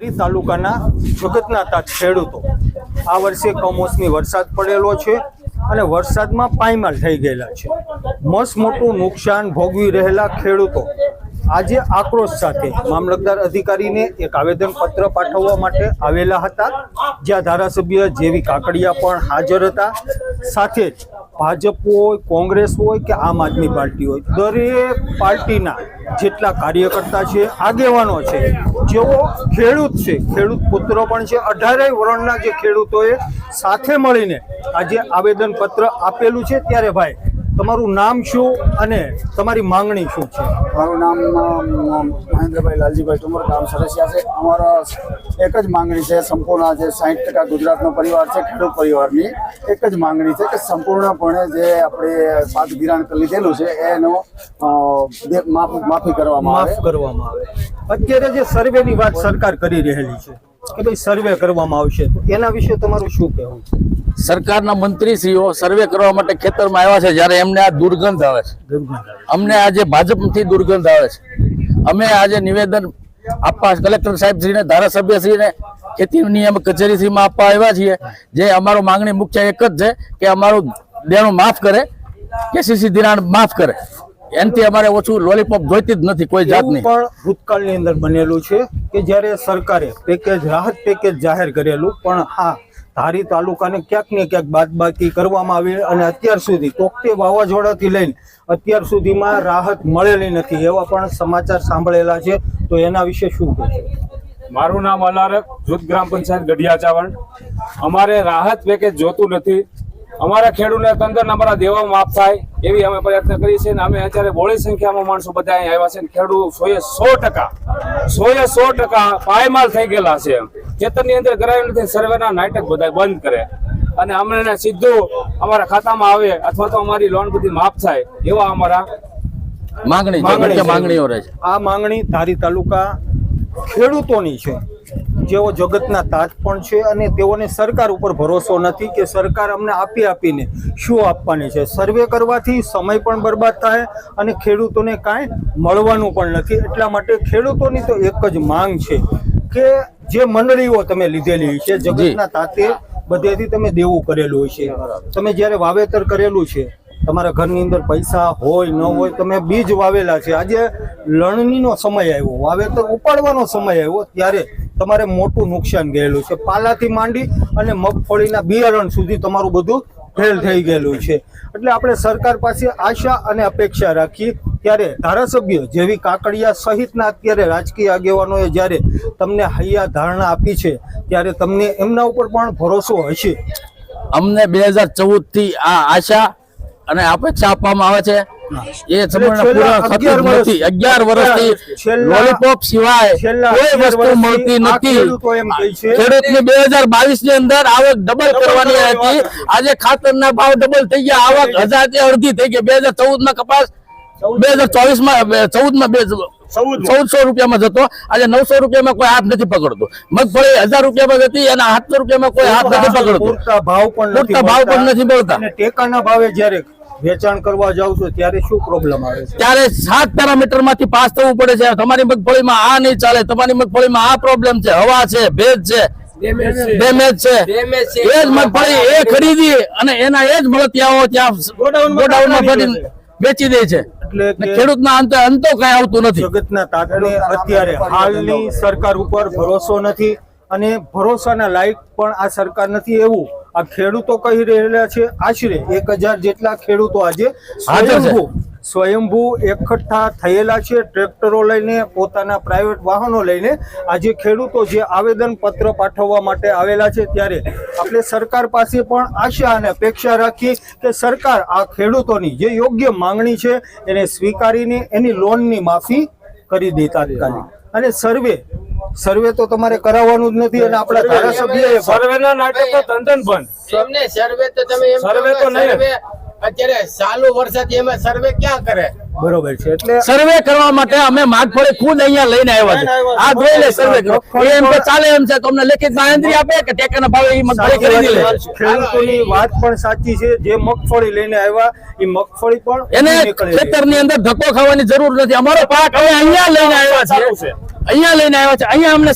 તાલુકાના જગતના તાત ખેડૂતો. આ વર્ષે કમોસમી વરસાદ પડેલો છે અને વરસાદમાં પાયમાલ થઈ ગયેલા છે. મસ્ત મોટું નુકસાન ભોગવી રહેલા ખેડૂતો. આજે આક્રોશ સાથે મામલતદાર અધિકારીને એક આવેદન પત્ર પાઠવવા માટે આવેલા હતા. જ્યાં ધારાસભ્ય જેવી કાકડિયા પણ હાજર હતા. સાથે જ ભાજપ હોય, કોંગ્રેસ હોય કે આમ આદમી પાર્ટી હોય, દરેક પાર્ટીના જેટલા કાર્યકર્તા છે, આગેવાનો છે, જેઓ ખેડૂત છે, ખેડૂત પુત્રો પણ છે, અઢારેય વર્ણના જે ખેડૂતોએ સાથે મળીને આજે આવેદનપત્ર આપેલું છે. ત્યારે ભાઈ તમારું નામ શું અને તમારી માંગણી શું છે? મારું નામ મહેન્દ્રભાઈ લાલજીભાઈ ઠુમર ગામ સરસિયા છે. અમારો એક જ માંગણી છે સંપૂર્ણ જે સાહીઠ ટકા ગુજરાતનો પરિવાર છે ખેડૂત પરિવારની એક જ માંગણી છે કે સંપૂર્ણપણે જે આપણે પાક ધિરાણ લીધેલું છે એનો માફ કરવામાં આવે. માફ કરવામાં આવે. અત્યારે જે સર્વેની વાત સરકાર કરી રહેલી છે કે ભાઈ સર્વે કરવામાં આવશે. તો એના વિશે તમારું શું કહેવું છે? સરકારના મંત્રીશ્રીઓ સર્વે કરવા માટે ખેતરમાં આવ્યા છે જ્યારે એમને આ દુર્ગંધ આવે છે. અમને આજે ભાજપથી દુર્ગંધ આવે છે. અમે આજે નિવેદન આપવા કલેક્ટર સાહેબશ્રીને ધારાસભ્યશ્રીને ખેતી નિયામક કચેરીશ્રીમાં આપવા આવ્યા છીએ. જે અમારો માંગણી મુખ્ય એક જ છે કે અમારું દેણું માફ કરે કેસીસી ધિરાણ માફ કરે. એનથી અમારે ઓછું લોલીપોપ જોઈતી જ નથી કોઈ જાતની. પણ ભૂતકાળની અંદર બનેલું છે. કે જ્યારે સરકારે પેકેજ, રાહત પેકેજ જાહેર કરેલું, પણ હા, ધારી તાલુકાને ક્યાંક ને ક્યાંક બાદબાકી કરવામાં આવી અને અત્યાર સુધી તોકતે વાવાઝોડાથી લઈને અત્યાર સુધીમાં રાહત મળેલી નથી એવા પણ સમાચાર સાંભળેલા છે. તો એના વિશે શું કહેશો મારું નામ અલારક, જૂથ ગ્રામ પંચાયત ગઢિયા ચાવણ. અમારે રાહત પેકેજ જોતું નથી. અમારા ખેડૂતને તંદર અમારા દેવા માફ થાય એવી અમે પ્રયત્ન કરીએ છીએ અને અમે અત્યારે બોળી સંખ્યામાં માણસો બધા અહીં આવ્યા છે ખેડૂત સોએ સો ટકા સોએ સો ટકા પાયમાલ થઈ ગયેલા છે. ખેતરની અંદર કરાયું નથી સર્વેના નાટક બધા બંધ કરે. અને અમને સીધું અમારા ખાતામાં આવે અથવા તો અમારી લોન બધી માફ થાય એવા અમારા માંગણી માંગણી માંગણીઓ રહે છે. આ માંગણી ધારી તાલુકા ખેડૂતોની છે. જેઓ જગતના તાજ પણ છે અને તેઓને સરકાર ઉપર ભરોસો નથી કે સરકાર અમને આપી આપીને શું આપવાની છે. સર્વે કરવાથી સમય પણ બરબાદ થાય અને ખેડૂતોને કાંઈ મળવાનું પણ નથી. એટલા માટે ખેડૂતોની તો એક જ માંગ છે કે જે મંડળીઓ તમે લીધેલી છે જગતના તાતે બધેથી તમે દેવું કરેલું હોય છે. તમે જ્યારે વાવેતર કરેલું છે તમારા ઘરની અંદર પૈસા હોય ન હોય તમે બીજ વાવેલા છે. આજે લણણીનો સમય આવ્યો વાવેતર ઉપાડવાનો સમય આવ્યો ત્યારે તમારે મોટું નુકસાન ગયેલું છે. પાલાથી માંડી અને મગફળીના બિયારણ સુધી તમારું બધું ફેલ થઈ ગયેલું છે. એટલે આપણે સરકાર પાસે આશા અને અપેક્ષા રાખી ત્યારે ધારાસભ્ય જેવી કાકડિયા સહિતના અત્યારે રાજકીય આગેવાનોએ જ્યારે તમને હૈયા ધારણા આપી છે, ત્યારે તમને એમના ઉપર પણ ભરોસો હશે? અમને બે હજાર ચૌદથી આ આશા અને અપેક્ષા આપવામાં આવે છે. એ સંપૂર્ણ છેલ્લા પૂર્ણ થતું જ 11 નથી. અગિયાર વર્ષથી લોલીપોપ સિવાય કોઈ વસ્તુ મળતી નથી. ખેડૂતો એમ કહે છે. ખેડૂતની બે હજાર બાવીસની અંદર આવક ડબલ કરવાની કરવાની હતી. આજે ખાતરના ભાવ ડબલ થઈ ગયા. આવક હજારથી અડધી થઈ ગઈ. બે હજાર ચૌદમાં કપાસ બે હજાર ચોવીસમાં ચૌદમાં બે ચૌદસો રૂપિયામાં જતો આજે નવસો રૂપિયામાં કોઈ હાથ નથી પકડતો. મગફળી હજાર રૂપિયામાં જતી અને આઠસો રૂપિયામાં કોઈ હાથ નથી પકડતો. ભાવ પણ ભાવ પણ નથી મળતા. ટેકાના ભાવે જ્યારે વેચાણ કરવા જાવ છો ત્યારે શું પ્રોબ્લેમ આવે છે? ત્યારે સાત પેરામીટરમાંથી પાસ થવું પડે છે. તમારી મગફળીમાં આ નહીં ચાલે તમારી મગફળીમાં આ પ્રોબ્લેમ છે. હવા છે ભેજ છે. ડેમેજ છે. એ જ મગફળી એ ખરીદી અને એના એ જ મળતિયાઓ ત્યાં ગોડાઉનમાં ગોડાઉનમાં ભરીને વેચી દે છે. ખેડૂત ના અંતે અંતો કઈ આવતું નથી. જગતના તાતને અત્યારે હાલની સરકાર ઉપર ભરોસો નથી અને ભરોસાના લાયક પણ આ સરકાર નથી એવું આ ખેડૂતો કહી રહેલા છે આશરે એક હજાર જેટલા ખેડૂતો આજે સ્વયંભૂ સ્વયંભૂ એકઠા થયેલા છે ટ્રેક્ટરો લઈને પોતાના પ્રાઇવેટ વાહનો લઈને. આજે ખેડૂતો જે આવેદન પત્ર પાઠવવા માટે આવેલા છે ત્યારે આપણે સરકાર પાસે પણ આશા અને અપેક્ષા રાખીએ કે સરકાર આ ખેડૂતોની જે યોગ્ય માંગણી છે એને સ્વીકારીને એની લોનની માફી કરી દે તાત્કાલિક અને સર્વે સર્વે તો તમારે કરાવવાનું જ નથી અને આપણા ધારાસભ્ય સર્વેના તો ધંધન બંધ એમને સર્વે તો તમે સર્વે તો નહીં. અત્યારે ચાલુ વરસાદ એમાં સર્વે ક્યાં કરે? બરોબર છે એટલે સર્વે કરવા માટે અમે મગફળી ખુદ અહીંયા લઈને આવ્યા છે. આ જોઈ લે સર્વે કરો. એમ કે ચાલે એમ છે તો લેખિત બાંહેધરી આપે કે ટેકાના ભાવે એ મગફળી ખરીદી લે. ખેડૂતોની વાત પણ સાચી છે. જે મગફળી લઈને આવ્યા એ મગફળી પણ એને નીકળેલી. ખેતરની અંદર ધક્કો ખાવાની જરૂર નથી. અમારો પાક હવે અહીંયા લઈને આવ્યા છે. અહીંયા લઈને આવ્યા છે. અહીંયા અમને